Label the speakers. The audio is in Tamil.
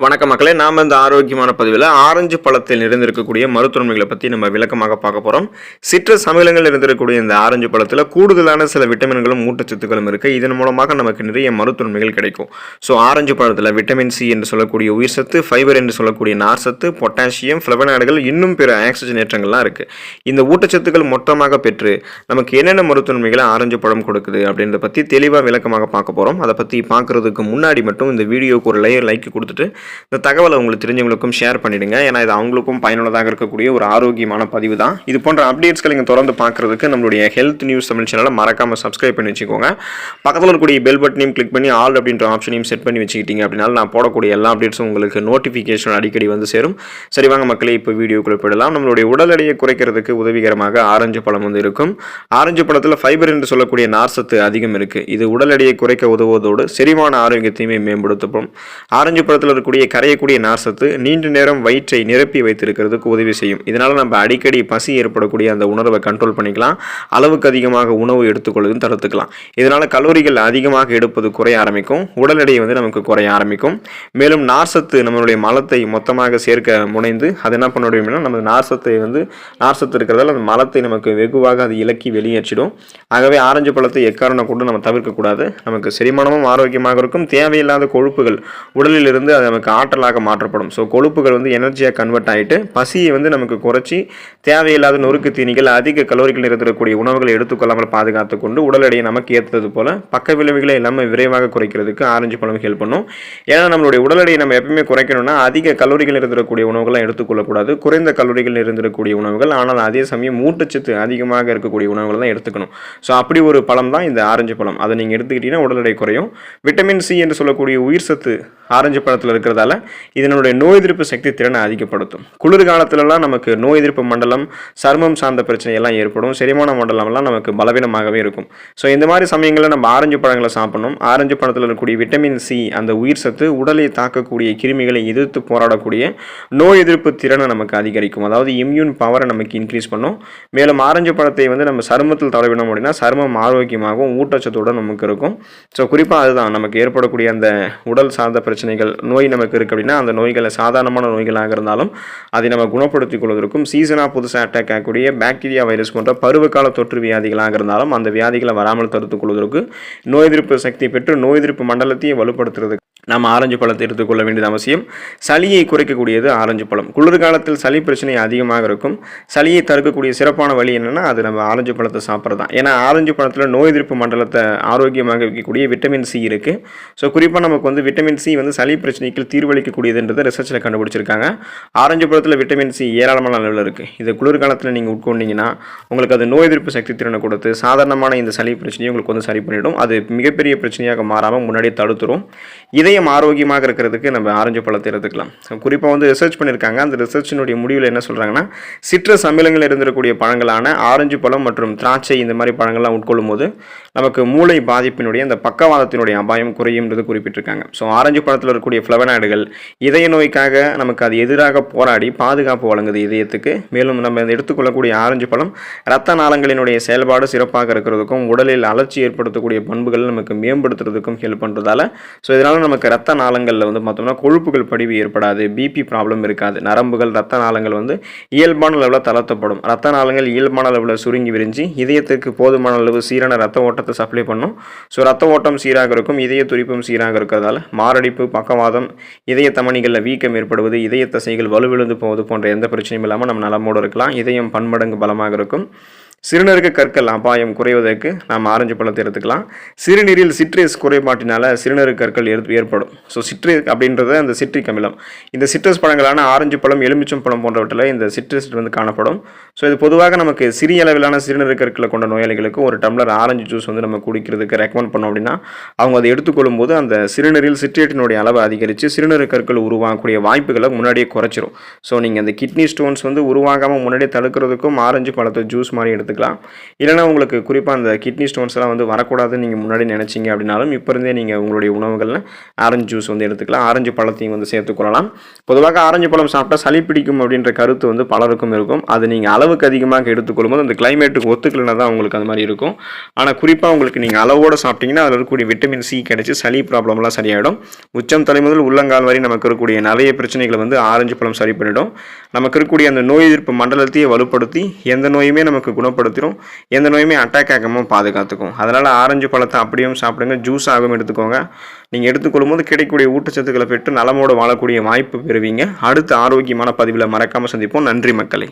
Speaker 1: வணக்க மக்களே நாம் இந்த ஆரோக்கியமான பதிவில் ஆரஞ்சு பழத்தில் நிறைந்திருக்கக்கூடிய மருத்துவமைகளை பற்றி நம்ம விளக்கமாக பார்க்க போகிறோம் சிட்ரஸ் அமிலங்கள் இருந்திருக்கக்கூடிய இந்த ஆரஞ்சு பழத்தில் கூடுதலான சில விட்டமின்களும் ஊட்டச்சத்துக்களும் இருக்குது இதன் மூலமாக நமக்கு நிறைய மருத்துவமைகள் கிடைக்கும். ஸோ ஆரஞ்சு பழத்தில் விட்டமின் சி என்று சொல்லக்கூடிய உயிர் சத்து ஃபைபர் என்று சொல்லக்கூடிய நார் சத்து பொட்டாசியம் ஃப்ளவனாடுகள் இன்னும் பிற ஆக்சிஜன் ஏற்றங்கள்லாம் இருக்குது இந்த ஊட்டச்சத்துக்கள் மொத்தமாக பெற்று நமக்கு என்னென்ன மருத்துவமைகளை ஆரஞ்சு பழம் கொடுக்குது அப்படின்றத பற்றி தெளிவாக விளக்கமாக பார்க்க போகிறோம் அதை பற்றி பார்க்குறதுக்கு முன்னாடி மட்டும் இந்த வீடியோக்கு ஒரு லை லைக் கொடுத்துட்டு இந்த தகவலை உங்களுக்கு தெரிஞ்சவங்களுக்கும் ஷேர் பண்ணிடுங்க. ஏன்னா இது அவங்களுக்கும் பயனுள்ளதாக இருக்கக்கூடிய ஒரு ஆரோக்கியமான பதிவு தான். இது போன்ற அப்டேட்ஸ்களை நீங்கள் தொடர்ந்து பார்க்குறதுக்கு நம்மளுடைய ஹெல்த் நியூஸ் தமிழ் சேனலை மறக்காமல் சப்ஸ்கிரைப் பண்ணி வச்சுக்கோங்க. பக்கத்தில் இருக்கக்கூடிய பெல் பட்டனையும் கிளிக் பண்ணி ஆல் அப்படின்ற ஆப்ஷனையும் செட் பண்ணி வச்சுக்கிட்டீங்க அப்படின்னா நான் போடக்கூடிய எல்லா அப்டேட்ஸும் உங்களுக்கு நோட்டிஃபிகேஷன் அடிக்கடி வந்து சேரும். சரி வாங்க மக்களே இப்போ வீடியோ போயிடலாம். நம்மளுடைய உடல் எடையை குறைக்கிறதுக்கு உதவிகரமாக ஆரஞ்சு பழம் வந்து இருக்கும். ஆரஞ்சு பழத்தில் ஃபைபர் என்று சொல்லக்கூடிய நார்சத்து அதிகம் இருக்குது இது உடல் எடையை குறைக்க உதவுவதோடு செரிமான ஆரோக்கியத்தையுமே மேம்படுத்தப்படும் ஆரஞ்சு பழத்தில் இருக்கக்கூடிய கரையக்கூடிய நார்சத்து நீண்ட நேரம் வயிற்றை நிரப்பி வைத்திருக்கிறதுக்கு உதவி செய்யும். இதனால் நம்ம அடிக்கடி பசி ஏற்படக்கூடிய அந்த உணர்வை கண்ட்ரோல் பண்ணிக்கலாம். அளவுக்கு அதிகமாக உணவு எடுத்துக்கொள்வதும் தடுத்துக்கலாம். இதனால் கலோரிகள் அதிகமாக எடுப்பது குறைய ஆரம்பிக்கும். உடல் எடை வந்து நமக்கு குறைய ஆரம்பிக்கும். மேலும் நார்சத்து நம்மளுடைய மலத்தை மொத்தமாக சேர்க்க முனைந்து அது என்ன பண்ண முடியும்னா நம்ம நார்சத்தை வந்து நார்சத்து இருக்கிறதால அந்த மலத்தை நமக்கு வெகுவாக அது இலக்கி வெளியேற்றிடும். ஆகவே ஆரஞ்சு பழத்தை எக்காரணம் கொண்டு நம்ம தவிர்க்கக்கூடாது. நமக்கு செரிமானமும் ஆரோக்கியமாக இருக்கும். தேவையில்லாத கொழுப்புகள் உடலில் இருந்து அதை நமக்கு ஆற்றலாக மாற்றப்படும். ஸோ கொழுப்புகள் வந்து எனர்ஜியாக கன்வெர்ட் ஆகிட்டு பசியை வந்து நமக்கு குறைச்சி தேவையில்லாத நொறுக்கு தீனிகள் அதிக கலோரிகள் இருக்கக்கூடிய உணவுகளை எடுத்துக்கொள்ளாமல் பாதுகாத்து கொண்டு உடல் எடையை நமக்கு ஏற்றது போல பக்க விளைவுகளை எல்லாமே விரைவாக குறைக்கிறதுக்கு ஆரஞ்சு பழம் ஹெல்ப் பண்ணும். ஏன்னா நம்மளுடைய உடல் எடையை நம்ம எப்பவுமே குறைக்கணும்னா அதிக கலோரிகள் இருந்திருக்கக்கூடிய உணவுகளை எடுத்துக்கொள்ளக்கூடாது. குறைந்த கலோரிகள் இருந்திருக்கக்கூடிய உணவுகள் ஆனால் அதே சமயம் ஊட்டச்சத்து அதிகமாக இருக்கக்கூடிய உணவுகள் தான் எடுத்துக்கணும். ஸோ அப்படி ஒரு பழம் தான் இந்த ஆரஞ்சு பழம். அதை நீங்கள் எடுத்துக்கிட்டீங்கன்னா உடல் எடை குறையும். விட்டமின் சி என்று சொல்லக்கூடிய உயிர் சத்து ஆரஞ்சு பழத்தில் இருக்கிற இருக்கிறதால இதனுடைய நோய் எதிர்ப்பு சக்தி திறனை அதிகப்படுத்தும். குளிர்காலத்துலலாம் நமக்கு நோய் எதிர்ப்பு மண்டலம் சர்மம் சார்ந்த பிரச்சனை எல்லாம் ஏற்படும். செரிமான மண்டலம்லாம் நமக்கு பலவீனமாகவே இருக்கும். ஸோ இந்த மாதிரி சமயங்களில் நம்ம ஆரஞ்சு பழங்களை சாப்பிடணும். ஆரஞ்சு பழத்தில் இருக்கக்கூடிய விட்டமின் சி அந்த உயிர் சத்து உடலை தாக்கக்கூடிய கிருமிகளை எதிர்த்து போராடக்கூடிய நோய் எதிர்ப்பு திறனை நமக்கு அதிகரிக்கும். அதாவது இம்யூன் பவரை நமக்கு இன்க்ரீஸ் பண்ணும். மேலும் ஆரஞ்சு பழத்தை வந்து நம்ம சருமத்தில் தடவினோம் அப்படின்னா சருமம் ஆரோக்கியமாகவும் ஊட்டச்சத்துடன் நமக்கு இருக்கும். ஸோ குறிப்பாக அதுதான். நமக்கு ஏற்படக்கூடிய அந்த உடல் சார்ந்த பிரச்சனைகள் நோய் நமக்கு இருக்குது அப்படின்னா அந்த நோய்களை சாதாரணமான நோய்களாக இருந்தாலும் அதை நம்ம குணப்படுத்திக் கொள்வதற்கும் சீசனாக புதுசாக அட்டாக் ஆகக்கூடிய பாக்டீரியா வைரஸ் போன்ற பருவகால தொற்று வியாதிகளாக இருந்தாலும் அந்த வியாதிகளை வராமல் தடுத்துக் கொள்வதற்கு நோய் எதிர்ப்பு சக்தி பெற்று நோய் எதிர்ப்பு மண்டலத்தையும் வலுப்படுத்துறதுக்கு நாம் ஆரஞ்சு பழத்தை எடுத்துக்கொள்ள வேண்டியது அவசியம். சளியை குறைக்கக்கூடியது ஆரஞ்சு பழம். குளிர்காலத்தில் சளி பிரச்சனை அதிகமாக இருக்கும். சளியை தடுக்கக்கூடிய சிறப்பான வழி என்னென்னா அது நம்ம ஆரஞ்சு பழத்தை சாப்பிட்றது தான். ஏன்னா ஆரஞ்சு பழத்தில் நோய் எதிர்ப்பு மண்டலத்தை ஆரோக்கியமாக வைக்கக்கூடிய விட்டமின் சி இருக்குது ஸோ குறிப்பாக நமக்கு வந்து விட்டமின் சி வந்து சளி பிரச்சனைக்கு தீர்வளிக்கக்கூடியதுன்றதை ரிசர்ச்சில் கண்டுபிடிச்சிருக்காங்க. ஆரஞ்சு பழத்தில் விட்டமின் சி ஏராளமான அளவில் இருக்குது இதை குளிர்காலத்தில் நீங்கள் உட்கொண்டீங்கன்னா உங்களுக்கு அது நோய் எதிர்ப்பு சக்தி திறனை கொடுத்து சாதாரணமான இந்த சளி பிரச்சனையை உங்களுக்கு வந்து சரி பண்ணிவிடும் அது மிகப்பெரிய பிரச்சனையாக மாறாமல் முன்னாடியே தடுத்துரும். இதயம் ஆரோக்கியமாக இருக்கிறதுக்கு நம்ம ஆரஞ்சு பழத்தை எடுத்துக்கலாம். குறிப்பாக வந்து ரிசர்ச் பண்ணியிருக்காங்க அந்த ரிசர்ச்சினுடைய முடிவில் என்ன சொல்கிறாங்கன்னா சிட்ரஸ் அமிலங்கள் இருந்திருக்கக்கூடிய பழங்களான ஆரஞ்சு பழம் மற்றும் திராட்சை இந்த மாதிரி பழங்கள்லாம் உட்கொள்ளும் போது நமக்கு மூளை பாதிப்பினுடைய அந்த பக்கவாதத்தினுடைய அபாயம் குறையும்ன்றது குறிப்பிட்டிருக்காங்க. ஸோ ஆரஞ்சு பழத்தில் இருக்கக்கூடிய ஃப்ளவனாய்டுகள் இதய நோய்க்காக நமக்கு அது எதிராக போராடி பாதுகாப்பு வழங்குது இதயத்துக்கு. மேலும் நம்ம எடுத்துக்கொள்ளக்கூடிய ஆரஞ்சு பழம் இரத்த நாளங்களினுடைய செயல்பாடு சிறப்பாக இருக்கிறதுக்கும் உடலில் அலர்ச்சி ஏற்படுத்தக்கூடிய பண்புகள் நமக்கு மேம்படுத்துறதுக்கும் ஹெல்ப் பண்ணுறதால ஸோ இதனால் நமக்கு ரத்த நாளங்களில் வந்து பார்த்தோம்னா கொழுப்புகள் படிவு ஏற்படாது பிபி ப்ராப்ளம் இருக்காது. நரம்புகள் ரத்த நாளங்கள் வந்து இயல்பான அளவில் தளர்த்தப்படும். ரத்த நாளங்கள் இயல்பான அளவில் சுருங்கி விரிஞ்சு இதயத்துக்கு போதுமான அளவு சீரான ரத்த ஓட்டத்தை சப்ளை பண்ணும். ஸோ ரத்த ஓட்டம் சீராக இருக்கும் இதய துடிப்பும் சீராக இருக்கிறதால மாரடைப்பு பக்கவாதம் இதய தமணிகளில் வீக்கம் ஏற்படுவது இதய தசைகள் வலுவிழுந்து போவது போன்ற எந்த பிரச்சனையும் இல்லாமல் நம்ம நலமோடு இருக்கலாம். இதயம் பன்மடங்கு பலமாக இருக்கும். சிறுநீருக்கு கற்கள் அபாயம் குறைவதற்கு நாம் ஆரஞ்சு பழத்தை எடுத்துக்கலாம். சிறுநீரில் சிட்ரஸ் குறைபாட்டினால சிறுநீரு கற்கள் ஏற்படும். ஸோ சிட்ரிக் அப்படின்றது அந்த சிட்ரிக் அமிலம். இந்த சிட்ரஸ் பழங்களான ஆரஞ்சு பழம் எலுமிச்சம் பழம் போன்றவற்றில் இந்த சிட்ரஸ் வந்து காணப்படும். ஸோ இது பொதுவாக நமக்கு சிறிய அளவிலான சிறுநீரு கற்களை கொண்ட நோயாளிகளுக்கு ஒரு டம்ளர் ஆரஞ்சு ஜூஸ் வந்து நம்ம குடிக்கிறதுக்கு ரெக்கமெண்ட் பண்ணோம் அப்படின்னா அவங்க அதை எடுத்துக்கொள்ளும் போது அந்த சிறுநீரில் சிட்ரேட்டினுடைய அளவை அதிகரித்து சிறுநீரு கற்கள் உருவாகக்கூடிய வாய்ப்புகளை முன்னாடியே குறைச்சிரும். ஸோ நீங்கள் அந்த கிட்னி ஸ்டோன்ஸ் வந்து உருவாகாமல் முன்னாடியே தடுக்கிறதுக்கும் ஆரஞ்சு பழத்தை ஜூஸ் மாதிரி எடுத்து எடுத்துக்கலாம். இல்லைனா உங்களுக்கு குறிப்பாக அந்த கிட்னி ஸ்டோன்ஸ் எல்லாம் வந்து வரக்கூடாதுன்னு நீங்கள் முன்னாடி நினச்சிங்க அப்படின்னாலும் இப்போ இருந்தே நீங்கள் உங்களுடைய உணவுகளில் ஆரஞ்சு ஜூஸ் வந்து எடுத்துக்கலாம். ஆரஞ்சு பழத்தையும் வந்து சேர்த்துக்கொள்ளலாம் பொதுவாக ஆரஞ்சு பழம் சாப்பிட்டா சளி பிடிக்கும் அப்படின்ற கருத்து வந்து பலருக்கும் இருக்கும். அது நீங்கள் அளவுக்கு அதிகமாக எடுத்துக்கொள்ளும்போது அந்த கிளைமேட்டுக்கு ஒத்துக்கலைன்னா தான் உங்களுக்கு அந்த மாதிரி இருக்கும். ஆனால் குறிப்பாக உங்களுக்கு நீங்கள் அளவோடு சாப்பிட்டீங்கன்னா அதில் இருக்கக்கூடிய விட்டமின் சி கிடைச்சி சளி ப்ராப்ளம்லாம் சரியாயிடும். உச்சம் தலை முதல் உள்ளங்கால் வரை நமக்கு இருக்கக்கூடிய நிறைய பிரச்சனைகளை வந்து ஆரஞ்சு பழம் சரி பண்ணிடும். நமக்கு இருக்கக்கூடிய அந்த நோய் எதிர்ப்பு மண்டலத்தையே வலுப்படுத்தி எந்த நோயுமே நமக்கு குணப்படுத்திடும் எந்த நோயுமே அட்டாக் ஆகாமல் பாதுகாத்துக்கும். அதனால் ஆரஞ்சு பழத்தை அப்படியும் சாப்பிடுங்க ஜூஸ் ஆகவும் எடுத்துக்கோங்க. நீங்கள் எடுத்துக்கொள்ளும் போது கிடைக்கக்கூடிய ஊட்டச்சத்துக்களை பெற்று நலமோடு வாழக்கூடிய வாய்ப்பு பெறுவீங்க. அடுத்த ஆரோக்கியமான பதிவில் மறக்காமல் சந்திப்போம். நன்றி மக்களை.